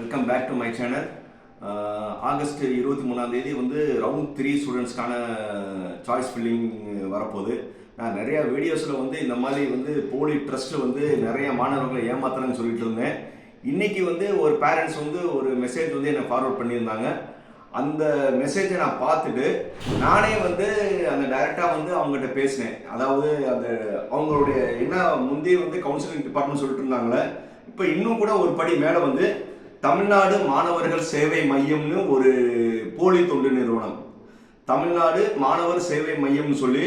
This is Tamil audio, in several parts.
Welcome back to my channel August இருபத்தி மூணாம் தேதி வந்து ரவுண்ட் த்ரீ ஸ்டூடெண்ட்ஸ்க்கான சாய்ஸ் ஃபில்லிங் வரப்போகுது. நான் நிறையா வீடியோஸில் வந்து இந்த மாதிரி வந்து போலி ட்ரஸ்ட்டில் வந்து நிறைய மாணவர்களை ஏமாத்துறேன்னு சொல்லிட்டு இருந்தேன். இன்றைக்கி வந்து ஒரு பேரண்ட்ஸ் வந்து ஒரு மெசேஜ் வந்து என்னை ஃபார்வர்ட் பண்ணியிருந்தாங்க. அந்த மெசேஜை நான் பார்த்துட்டு நானே வந்து அந்த டைரெக்டாக வந்து அவங்ககிட்ட பேசினேன். அதாவது அந்த அவங்களுடைய என்ன முந்தைய வந்து கவுன்சிலிங் டிபார்ட்மெண்ட் சொல்லிட்டு இருந்தாங்களே இப்போ இன்னும் கூட ஒரு படி மேலே வந்து தமிழ்நாடு மாணவர்கள் சேவை மையம்னு ஒரு போலி தொண்டு நிறுவனம். தமிழ்நாடு மாணவர் சேவை மையம்னு சொல்லி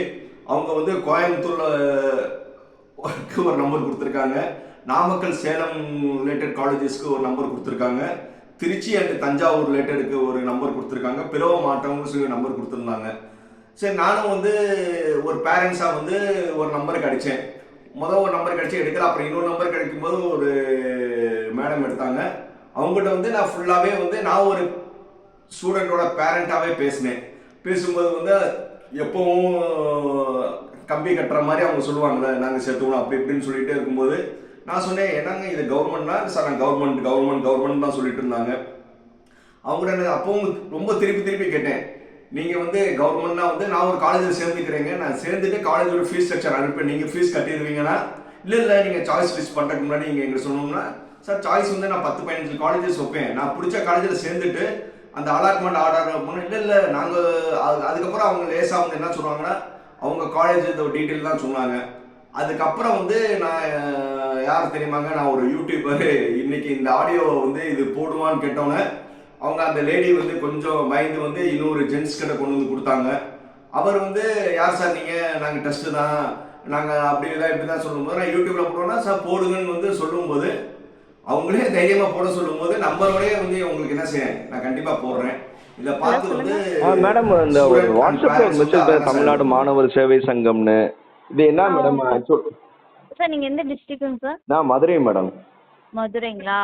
அவங்க வந்து கோயம்புத்தூர்க்கு ஒரு நம்பர் கொடுத்துருக்காங்க. நாமக்கல் சேலம் ரிலேட்டட் காலேஜஸ்க்கு ஒரு நம்பர் கொடுத்துருக்காங்க. திருச்சி அண்ட் தஞ்சாவூர் ரிலேட்டடுக்கு ஒரு நம்பர் கொடுத்துருக்காங்க. பிளவ மாட்டவங்க சொல்லி நம்பர் கொடுத்துருந்தாங்க. சரி நானும் வந்து ஒரு பேரண்ட்ஸாக வந்து ஒரு நம்பர் கிடைச்சேன். முதல் ஒரு நம்பர் கிடச்சி எடுக்கல. அப்புறம் இன்னொரு நம்பர் கிடைக்கும்போது ஒரு மேடம் எடுத்தாங்க. அவங்ககிட்ட வந்து நான் ஃபுல்லாகவே வந்து நான் ஒரு ஸ்டூடெண்ட்டோட பேரண்ட்டாகவே பேசினேன். பேசும்போது வந்து எப்பவும் கம்பி கட்டுற மாதிரி அவங்க சொல்லுவாங்கல்ல நாங்கள் சேர்த்துக்கணும் அப்படி இப்படின்னு சொல்லிட்டு இருக்கும்போது நான் சொன்னேன் என்னங்க இது கவர்மெண்ட்னா சார் நான் கவர்மெண்ட் கவர்மெண்ட் கவர்மெண்ட் தான் சொல்லிட்டு இருந்தாங்க. அவங்ககிட்ட எனக்கு அப்பவும் ரொம்ப திருப்பி திருப்பி கேட்டேன். நீங்கள் வந்து கவர்மெண்ட்னா வந்து நான் ஒரு காலேஜில் சேர்ந்துக்கிறேங்க. நான் சேர்ந்துட்டு காலேஜோட ஃபீஸ் ஸ்ட்ரக்சர் அனுப்பி நீங்கள் ஃபீஸ் கட்டிடுவீங்கன்னா இல்லை இல்லை நீங்கள் சாய்ஸ் ஃபீஸ் பண்ணுறதுக்கு முன்னாடி நீங்கள் எங்களுக்கு சொன்னோம்னா சார் சாய்ஸ் வந்து நான் பத்து பதினஞ்சு காலேஜஸ் வைப்பேன். நான் பிடிச்ச காலேஜில் சேர்ந்துட்டு அந்த அலாட்மெண்ட் ஆர்டர் போனால் இல்லை இல்லை நாங்கள் அதுக்கப்புறம் அவங்க லேசாக அவங்க என்ன சொல்லுவாங்கன்னா அவங்க காலேஜ் இந்த டீட்டெயில் தான் சொன்னாங்க. அதுக்கப்புறம் வந்து நான் யார் தெரியுமாங்க நான் ஒரு யூடியூபர் இன்னைக்கு இந்த ஆடியோவை வந்து இது போடுவான்னு கேட்டோன்னே அவங்க அந்த லேடி வந்து கொஞ்சம் பயந்து வந்து இன்னொரு ஜென்ஸ் கிட்ட கொண்டு வந்து கொடுத்தாங்க. அவர் வந்து யார் சார் நீங்கள் நாங்கள் டெஸ்ட்டு தான். நாங்கள் அப்படி தான் இப்படி தான் சொல்லும்போது நான் யூடியூப்பில் போட்டோம்னா சார் போடுங்கன்னு வந்து சொல்லும்போது அவங்களே தைரியமா போட சொல்லும்போது நம்பரோடய வந்து உங்களுக்கு என்ன செய்ய நான் கண்டிப்பா போடுறேன். இதை பார்த்து வந்து ஆ மேடம் இந்த வாட்ஸ்அப்ல ஒரு வந்து மெசேஜ் தமிழ்நாடு மாணவர் சேவை சங்கம்னு. இது என்ன மேடம் சார் நீங்கள் எந்த டிஸ்ட்ரிக்ட்டுங்க சார்? நான் மதுரை மேடம். மதுரைங்களா?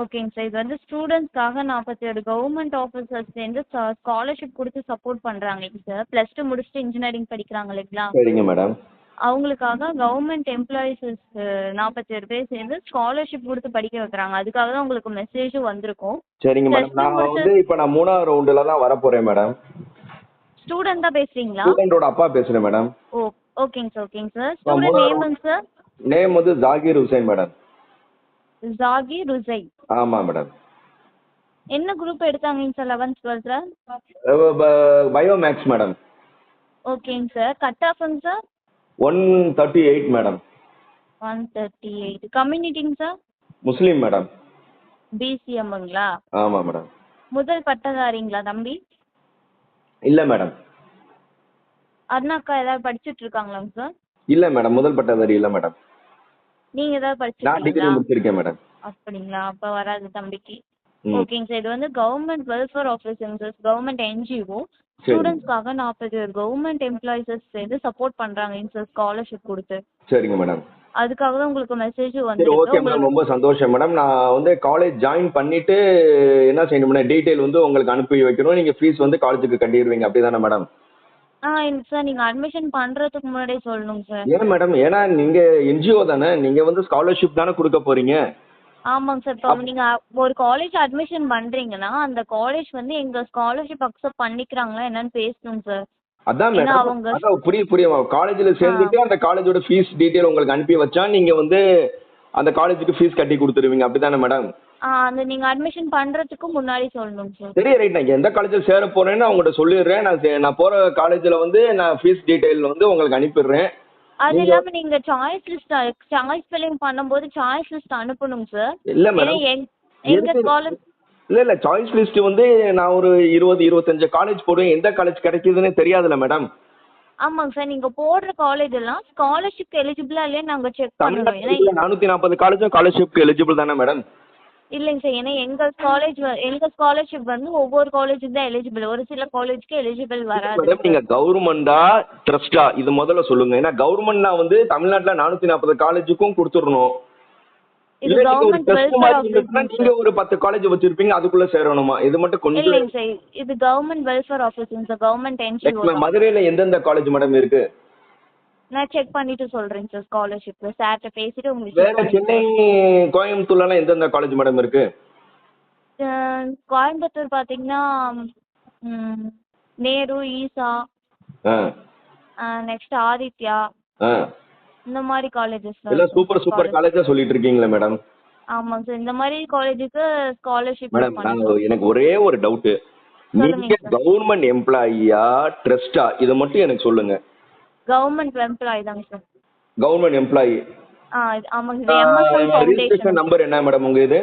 ஓகேங்க சார். இது வந்து ஸ்டூடெண்ட்ஸ்க்காக நாற்பத்தி ஏழு கவர்மெண்ட் ஆஃபீஸர்ஸ் சேர்ந்து ஸ்காலர்ஷிப் கொடுத்து சப்போர்ட் பண்ணுறாங்க சார். ப்ளஸ் டூ முடிச்சுட்டு இன்ஜினியரிங் படிக்கிறாங்க இல்லைங்களா? சரிங்க மேடம். அவங்களுக்காக கவர்மெண்ட் எம்ப்ளாயிஸஸ் நாற்பத்தி ஏழு பேர் சேர்ந்து ஸ்காலர்ஷிப் கொடுத்து படிக்க வைக்கிறாங்க. அதுக்காக தான் உங்களுக்கு மெசேஜும் வந்திருக்கும். சரிங்க மேடம் நான் வந்து இப்போ நான் மூணாவது ரவுண்டில் தான் வரப்போறேன் மேடம் ஸ்டூடெண்ட் தான் பேசுகிறீங்களா ஸ்டூடெண்டோட அப்பா பேசுறேன் மேடம் ஓ ஓகேங்க சார் ஓகேங்க சார் ஸ்டூடெண்ட் நேமுங்க சார் நேம் வந்து ஜாகிர் ஹுசைன் மேடம் ஜாகி ருசை ஆமாம் மேடம் என்ன குரூப் எடுத்தாங்கங்க சார் லெவன்த் டுவெல்த்தில் பயோ மேக்ஸ் மேடம் ஓகேங்க sir cut ஆஃபுங்க sir one thirty eight madam one thirty eight கம்யூனிட்டிங்க sir முஸ்லீம் மேடம் பிசிஎம்முங்களா ஆமாம் மேடம் முதல் பட்டதாரிங்களா தம்பி? இல்லை மேடம் அருணாக்கா ஏதாவது படிச்சுட்டு இருக்காங்களாங்க சார் இல்லை மேடம் முதல் பட்டதாரி இல்லை மேடம் நீங்கள் ஏதாவது நான் டிகிரி படிச்சிருக்கீங்களா? முடிச்சிருக்கேன் மேடம் அப்படிங்களா? அப்போ வராது தம்பிக்கு. ம். ஓகேங்க சார் இது வந்து கவர்மெண்ட் வெல்ஃபேர் ஆஃபீஸுங்க சார் கவர்மெண்ட் என்ஜிஓ. ஸ்டூடெண்ட்ஸ்க்காக நாற்பது கவர்மெண்ட் எம்ப்ளாயிஸஸ் சேர்ந்து சப்போர்ட் பண்ணுறாங்க சார் ஸ்காலர்ஷிப் கொடுத்து. சரிங்க மேடம் அதுக்காக தான் உங்களுக்கு மெசேஜ் சரி ஓகே மேடம் ரொம்ப சந்தோஷம் மேடம் நான் வந்து காலேஜ் ஜாயின் பண்ணிட்டு என்ன செய்யணும் டீட்டெயில் வந்து உங்களுக்கு அனுப்பி வைக்கணும். நீங்கள் ஃபீஸ் வந்து காலேஜுக்கு கட்டிடுவீங்க. அப்படி தானே மேடம் ஆ சார் நீங்கள் அட்மிஷன் பண்ணுறதுக்கு முன்னாடியே சொல்லணுங்க சார் ஏன் மேடம் ஏன்னா நீங்கள் என்ஜிஓ தானே. நீங்கள் வந்து ஸ்காலர்ஷிப் தானே கொடுக்க போறீங்க. ஆமாங்க சார் இப்போ நீங்கள் ஒரு காலேஜ் அட்மிஷன் பண்ணுறீங்கன்னா அந்த காலேஜ் வந்து எங்கள் ஸ்காலர்ஷிப் அக்செப்ட் பண்ணிக்கிறாங்களா என்னன்னு பேசணுங்க சார் அதான் மேடம் அவங்க- அதான் புரியுது புரியுது காலேஜில் சேர்ந்துட்டு அந்த காலேஜோட ஃபீஸ் டீட்டெயில் உங்களுக்கு அனுப்பி வச்சா நீங்கள் வந்து அந்த காலேஜுக்கு ஃபீஸ் கட்டி கொடுத்துருவீங்க. அப்படி தானே மேடம் அந்த நீங்கள் அட்மிஷன் பண்ணுறதுக்கு முன்னாடி சொல்லணுங்க சார் சரி ரைட் நான் எந்த காலேஜில் சேர போறேன்னு அவங்கள்ட்ட சொல்லிடுறேன். நான் நான் போகிற காலேஜில் வந்து நான் ஃபீஸ் டீட்டெயில் வந்து உங்களுக்கு அனுப்பிடுறேன். அது நீங்க- இல்லாமல் நீங்கள் சாய்ஸ் லிஸ்ட் சாய்ஸ் ஃபில்லிங் பண்ணும்போது சாய்ஸ் லிஸ்ட் அனுப்பணுங்க சார் இல்லை மேடம் எங் எங்கள் எதுக்கு- காலேஜ் இல்ல இல்ல சாய்ஸ் லிஸ்ட் வந்து நான் ஒரு இருபது இருபத்தஞ்சு காலேஜ் போடுவேன். எந்த காலேஜ் கிடைக்குதுன்னு தெரியாதுல்ல மேடம் ஆமாங்க சார் நீங்கள் போடுற காலேஜ் எல்லாம் ஸ்காலர்ஷிப் எலிஜிபிளா இல்லையா நாங்கள் செக் பண்ணுவோம் நானூத்தி நாற்பது காலேஜும் ஸ்காலர்ஷிப்க்கு எலிஜிபிள் தானே மேடம் இல்லைங்க சார். ஏன்னா எங்கள் காலேஜ் எங்கள் ஸ்காலர்ஷிப் வந்து ஒவ்வொரு காலேஜுக்கு தான் எலிஜிபிள் ஒரு சில காலேஜ்க்கு எலிஜிபிள் வராது. மேடம் நீங்க கவர்மெண்டா ட்ரஸ்டா இது முதல்ல சொல்லுங்க. ஏன்னா கவர்மெண்ட்னா வந்து தமிழ்நாட்டுல நானூத்தி நாற்பது காலேஜுக்கும் கொடுத்துடணும். இது இல்ல நீங்க ஒரு கவர்மெண்ட் ட்ரஸ்ட் வெல்ஃபேர் மாதிரி இருந்துச்சுன்னா நீங்க ஒரு பத்து காலேஜ் வச்சிருப்பீங்க அதுக்குள்ள சேரணுமா? இது மட்டும் கொஞ்சம் இல்லைங்க சார். இது கவர்மெண்ட் வெல்ஃபேர் ஆஃபீஸுங்க சார். கவர்மெண்ட் என்ஜிஓ மதுரையில எந்தெந்த காலேஜ் மேடம் இருக்கு? நான் செக் பண்ணிட்டு சொல்றேங்க சார் ஸ்காலர்ஷிப் சார்கிட்ட பேசிட்டு உங்களுக்கு வேற சென்னை கோயம்புத்தூர்லாம் எந்தெந்த காலேஜ் மேடம் இருக்கு? கோயம்புத்தூர் பார்த்தீங்கன்னா நேரு ஈசா நெக்ஸ்ட் ஆதித்யா இந்த மாதிரி காலேஜஸ் எல்லாம் சூப்பர் சூப்பர் காலேஜாக சொல்லிட்டு இருக்கீங்களே மேடம் ஆமாங்க சார் இந்த மாதிரி காலேஜுக்கு ஸ்காலர்ஷிப் மேடம் எனக்கு ஒரே ஒரு நீங்கள் சார். கவர்மெண்ட் எம்ப்ளாயியா ட்ரஸ்டா இதை மட்டும் எனக்கு சொல்லுங்க. கவர்மெண்ட் எம்ப்ளாயி தாங்க சார் கவர்மெண்ட் எம்ப்ளாயி ஆ ஆமாங்க sir MSM registration foundation number என்ன மேடம் உங்க இது?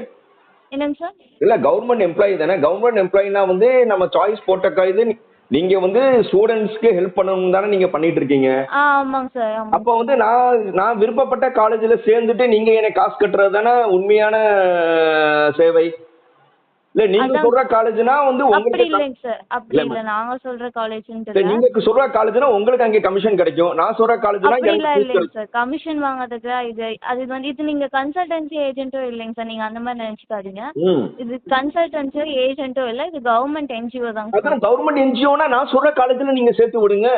என்னங்க சார் இல்ல கவர்மெண்ட் எம்ப்ளாயி தானே. கவர்மெண்ட் எம்ப்ளாயினா வந்து நம்ம சாய்ஸ் போட்ட இது நீங்க வந்து ஸ்டூடெண்ட்ஸ்க்கு ஹெல்ப் பண்ணணும் தானே நீங்க பண்ணிட்டு இருக்கீங்க. ஆமாங்க சார் அப்போ வந்து நான் நான் விருப்பப்பட்ட காலேஜ்ல சேர்ந்துட்டு நீங்க எனக்கு காசு கட்டுறது தானே உண்மையான சேவை? இல்ல நீங்க. சொல்ற காலேஜ்னா வந்து அப்படி இல்லைங்க சார். அப்படி இல்ல, இல்லை நாங்க சொல்ற காலேஜ்ன்ட்டு இல்ல, இல்லை. நீங்க சொல்ற காலேஜ்னா உங்களுக்கு அங்கே கமிஷன் கிடைக்கும். நான் சொல்ற காலேஜ்னா அப்படிலாம் எனக்கு இல்லைங்க சார். கமிஷன் வாங்குறதுக்கு இது அது வந்து இது நீங்க கன்சல்டன்சி ஏஜென்ட்டும் இல்லைங்க சார். நீங்க அந்த மாதிரி நினைச்சுக்காதீங்க. இது கன்சல்டன்சி ஏஜென்ட்டும் இல்லை இது கவர்மெண்ட் என்ஜிஓ சார். அதான் கவர்மெண்ட் என்ஜிஓனா நான் சொல்ற காலேஜ்ல நீங்க சேர்த்து விடுங்க.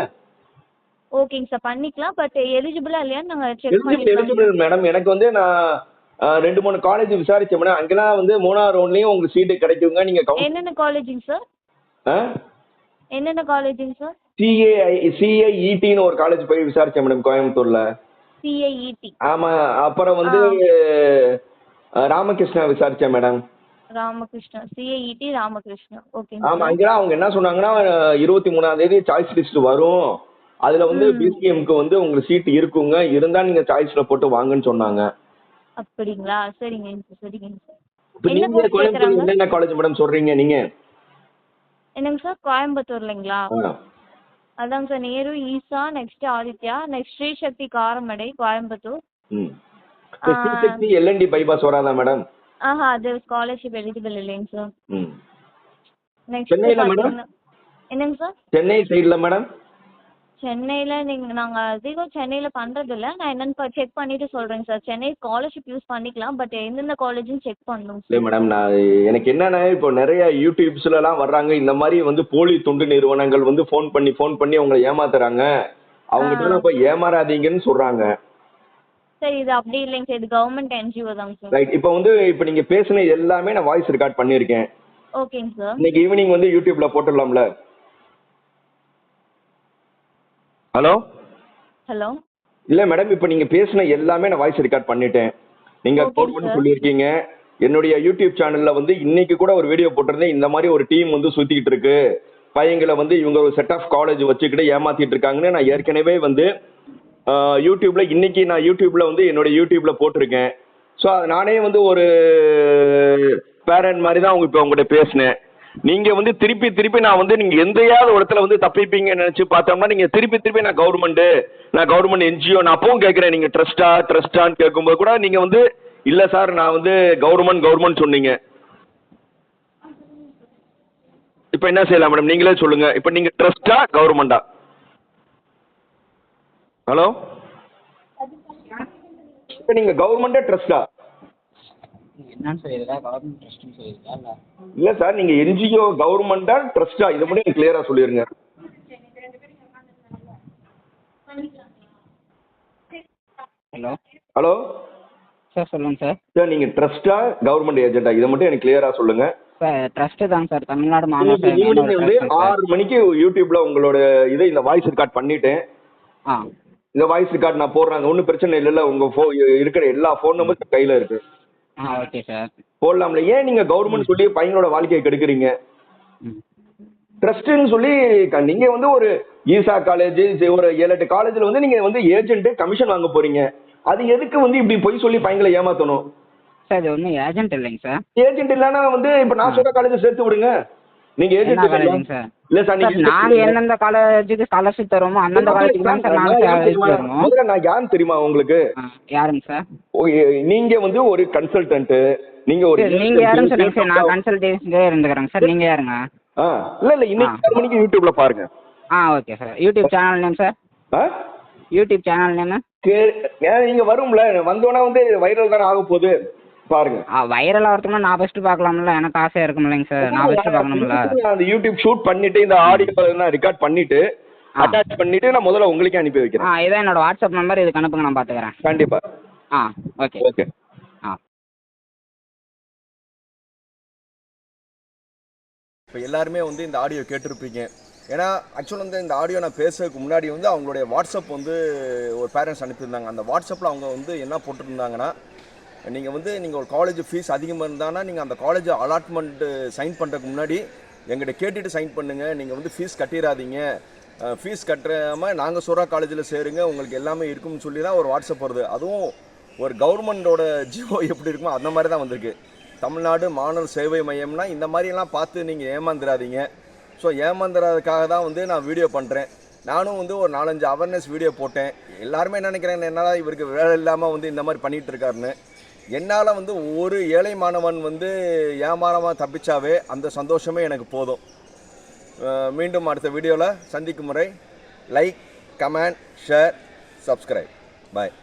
ஓகேங்க சார் பண்ணிக்கலாம் பட் எலிஜிபிளா இல்லையான்னு நாங்க செக் எலிஜிபிள் பண்ணி எலிஜிபிள் மேடம் எனக்கு வந்து நான் ரெண்டு மூணு காலேஜ் விசாரிச்சேன் மேடம் அங்கெல்லாம் வந்து மூணாவது ரவுண்ட்லயும் உங்களுக்கு சீட்டு கிடைக்குங்க. நீங்க என்னென்ன காலேஜுங்க சார் என்னென்ன காலேஜுங்க சார் சிஏஐ சிஐஇடின்னு ஒரு காலேஜ் போய் விசாரிச்சேன் மேடம் கோயம்புத்தூர்ல. சிஐஇடி ஆமா அப்புறம் வந்து ராமகிருஷ்ணா விசாரிச்சேன் மேடம் ராமகிருஷ்ணா சிஐஇடி ராமகிருஷ்ணா. ஓகேங்க ஆமா அங்கெல்லாம் அவங்க என்ன சொன்னாங்கன்னா இருபத்தி மூணாம் தேதி சாய்ஸ் லிஸ்ட் வரும். அதுல வந்து. பிசிஎம்க்கு வந்து உங்களுக்கு சீட் இருக்குங்க. இருந்தா நீங்க சாய்ஸ்ல போட்டு வாங்கன்னு சொன்னாங்க. அப்படிங்களா? சரிங்க சார் சரிங்க. என்ன கேக்குறாங்க? என்னென்ன காலேஜ் மேடம் சொல்றீங்க நீங்க? என்னங்க சார் கோயம்புத்தூர்லைங்களா. அதாங்க sir Nehru Isha next Aditya next Sri Sakthi Karamadai Coimbatore. Sixty L and T bypass வராதா மேடம் ஆஹா அது ஸ்காலர்ஷிப் எலிஜிபிள் இல்லைங்க சார் நெக்ஸ்ட் சென்னையில madam? என்னங்க சார் சென்னை சைடுல மேடம் சென்னையில் நீங்கள் நாங்கள் அதிகம் சென்னையில் பண்ணுறதில்ல நான் என்னென்னு செக் பண்ணிவிட்டு சொல்கிறேங்க சார் சென்னை ஸ்காலர்ஷிப் யூஸ் பண்ணிக்கலாம் பட் எந்தெந்த காலேஜ்னு செக் பண்ணணும் இல்லை சார் மேடம் நான் எனக்கு என்னன்னா இப்போ நிறைய யூடியூப்ஸ்லலாம் வர்றாங்க. இந்த மாதிரி வந்து போலி தொண்டு நிறுவனங்கள் வந்து ஃபோன் பண்ணி ஃபோன் பண்ணி அவங்களை ஏமாத்துறாங்க. அவங்ககிட்ட போய் ஏமாறாதீங்கன்னு சொல்றாங்க. சார் இது அப்படி இல்லைங்க சார் இது கவர்மெண்ட் என்ஜிஓ தாங்க சார் ரைட் இப்போ வந்து இப்போ நீங்க பேசின எல்லாமே நான் வாய்ஸ் ரெக்கார்ட் பண்ணியிருக்கேன். ஓகேங்க சார் இன்னைக்கு ஈவினிங் வந்து யூடியூப்ல போட்டுடலாம்ல? ஹலோ? ஹலோ? இல்லை மேடம் இப்போ நீங்க பேசின எல்லாமே நான் வாய்ஸ் ரெக்கார்ட் பண்ணிட்டேன். நீங்க கவர்மெண்ட் sir. சொல்லியிருக்கீங்க. என்னுடைய யூடியூப் சேனல்ல வந்து இன்னைக்கு கூட ஒரு வீடியோ போட்டிருந்தேன். இந்த மாதிரி ஒரு டீம் வந்து சுத்திக்கிட்டு இருக்கு. பையங்களை வந்து இவங்க ஒரு செட் ஆஃப் காலேஜ் வச்சுக்கிட்டு ஏமாத்திட்டு இருக்காங்கன்னு நான் ஏற்கனவே வந்து யூடியூப்ல இன்னைக்கு நான் யூடியூப்ல வந்து என்னுடைய யூடியூப்ல போட்டிருக்கேன். ஸோ நானே வந்து ஒரு பேரண்ட் மாதிரி தான் அவங்க இப்போ உங்கள்கிட்ட பேசினேன். நீங்க வந்து திருப்பி திருப்பி நான் வந்து நீங்க எந்தையாவது இடத்துல வந்து தப்பிப்பீங்கன்னு நினைச்சு பார்த்தோம்னா நீங்க திருப்பி திருப்பி நான் கவர்மெண்ட் நான் கவர்மெண்ட் என்ஜிஓ நான் அப்பவும் கேட்குறேன் நீங்க ட்ரஸ்டா ட்ரஸ்டான்னு கேட்கும்போது கூட நீங்க வந்து இல்ல சார் நான் வந்து கவர்மெண்ட் கவர்மெண்ட் சொன்னீங்க. இப்போ என்ன செய்யலாம் மேடம் நீங்களே சொல்லுங்க. இப்போ நீங்க ட்ரஸ்டா கவர்மெண்டா ஹலோ இப்போ நீங்க கவர்மெண்டா ட்ரஸ்டா என்னன்னு சொல்லியிருக்கா? கவர்மெண்ட் ட்ரஸ்ட்னு சொல்லியிருக்கா? இல்லை? இல்ல சார் நீங்க என்ஜிஓ கவர்மெண்டா ட்ரஸ்டா இதை மட்டும் எனக்கு கிளியரா சொல்லிருங்க. ஹலோ? ஹலோ? சார் சொல்லுங்கள் சார் சார் நீங்க ட்ரஸ்டா கவர்மெண்ட் ஏஜென்ட்டா இதை மட்டும் எனக்கு கிளியரா சொல்லுங்க. சார் ட்ரஸ்ட்டு தாங்க சார் தமிழ்நாடு மாநில ஆறு மணிக்கு யூடியூப்ல உங்களோட இதை இந்த வாய்ஸ் ரெக்கார்ட் பண்ணிட்டேன். ஆ. இந்த வாய்ஸ் ரெக்கார்ட் நான் போடுறாங்க. ஒன்றும் பிரச்சனை இல்லைல்ல. உங்க ஃபோ இருக்கிற எல்லா ஃபோன் நம்பர்ஸ் கையில இருக்கு. ஆ ஓகே சார் போடலாம்ல. ஏன் நீங்க கவர்மெண்ட் சொல்லி பையனோட வாழ்க்கையை கெடுக்குறீங்க? ட்ரஸ்ட்னு சொல்லி நீங்க வந்து ஒரு ஈசா காலேஜ் ஒரு ஏழு எட்டு காலேஜ்ல வந்து நீங்க வந்து ஏஜென்ட் கமிஷன் வாங்க போறீங்க. அது எதுக்கு வந்து இப்படி பொய் சொல்லி பையங்களை ஏமாத்தணும்? சார் இது ஒன்றும் ஏஜென்ட் இல்லைங்க சார் ஏஜென்ட் இல்லைன்னா வந்து இப்ப நான் சொல்ற காலேஜ் சேர்த்து விடுங்க. நீங்க ஏஜென்ட் சார்? இல்ல சார் நீங்க நாங்கள் எந்தெந்த காலேஜுக்கு ஸ்காலர்ஷிப் தருவோமோ அந்தந்த காலேஜுக்கு தான் சார் தருவோம். முதல்ல நான் யாருன்னு தெரியுமா உங்களுக்கு? யாருங்க சார்? நீங்க வந்து ஒரு கன்சல்டன்ட் நீங்க ஒரு யாருன்னு சொல்லுங்க சார். நான் கன்சல்டேஷன்லேயே இருந்துக்கிறேங்க சார். நீங்கள் யாருங்க? ஆ இல்ல இல்ல இன்னைக்கு ஆ. ஆறு மணிக்கு யூடியூப்ல பாருங்க. ஆ okay sir. YouTube channel name sir? ஆ? யூடியூப் சேனல் நேமு நீங்க வரும்ல. வந்தோடனே வந்து வைரல் தானே ஆக போகுது. பாருங்க. ஆ வைரல் ஆகிறதுக்குனா நான் ஃபஸ்ட்டு பார்க்கலாம்ல. எனக்கு ஆசையாக இருக்குமில்லைங்க சார். நான் ஃபஸ்ட்டு பார்க்கணும்ல. அந்த யூடியூப் ஷூட் பண்ணிட்டு இந்த ஆடியோ நான் ரெக்கார்ட் பண்ணிட்டு ஆ. அட்டாச் பண்ணிட்டு நான் முதல்ல உங்களுக்கே அனுப்பி ஆ வைக்கிறேன் இதான் என்னோட வாட்ஸ்அப் நம்பர் இதுக்கு அனுப்புங்க நான் பார்த்துக்கிறேன். கண்டிப்பா. ஆ ஓகே ஓகே இப்போ எல்லாருமே வந்து இந்த ஆடியோ கேட்டிருப்பீங்க. ஏன்னா ஆக்சுவலாக வந்து இந்த ஆடியோ நான் பேசுறதுக்கு முன்னாடி வந்து அவங்களுடைய வாட்ஸ்அப் வந்து ஒரு பேரண்ட்ஸ் அனுப்பியிருந்தாங்க. அந்த வாட்ஸ்அப்பில் அவங்க வந்து என்ன போட்டிருந்தாங்கன்னா நீங்கள் வந்து நீங்கள் ஒரு காலேஜ் ஃபீஸ் அதிகமாக இருந்தானா நீங்கள் அந்த காலேஜ் அலாட்மெண்ட்டு சைன் பண்ணுறதுக்கு முன்னாடி எங்கிட்ட கேட்டுட்டு சைன் பண்ணுங்கள் நீங்கள் வந்து ஃபீஸ் கட்டிடாதீங்க ஃபீஸ் கட்டுறாமல் நாங்கள் சொல்கிற காலேஜில் சேருங்க. உங்களுக்கு எல்லாமே இருக்கும்னு சொல்லி தான் ஒரு வாட்ஸ்அப் வருது. அதுவும் ஒரு கவர்மெண்டோட ஜியோ எப்படி இருக்குமோ அந்த மாதிரி தான் வந்திருக்கு. தமிழ்நாடு மாணவர் சேவை மையம்னா இந்த மாதிரிலாம் பார்த்து நீங்கள் ஏமாந்துடாதீங்க ஸோ ஏமாந்துறதுக்காக தான் வந்து நான் வீடியோ பண்ணுறேன் நானும் வந்து ஒரு நாலஞ்சு அவேர்னஸ் வீடியோ போட்டேன். எல்லாருமே என்ன நினைக்கிறாங்க? என்னால் இவருக்கு வேலை இல்லாமல் வந்து இந்த மாதிரி பண்ணிகிட்டு இருக்காருன்னு. என்னால் வந்து ஒரு ஏழை மாணவன் வந்து ஏமாறாமல் தப்பிச்சாவே அந்த சந்தோஷமே எனக்கு போதும். மீண்டும் அடுத்த வீடியோவில் சந்திக்கும் முறை like comment share subscribe bye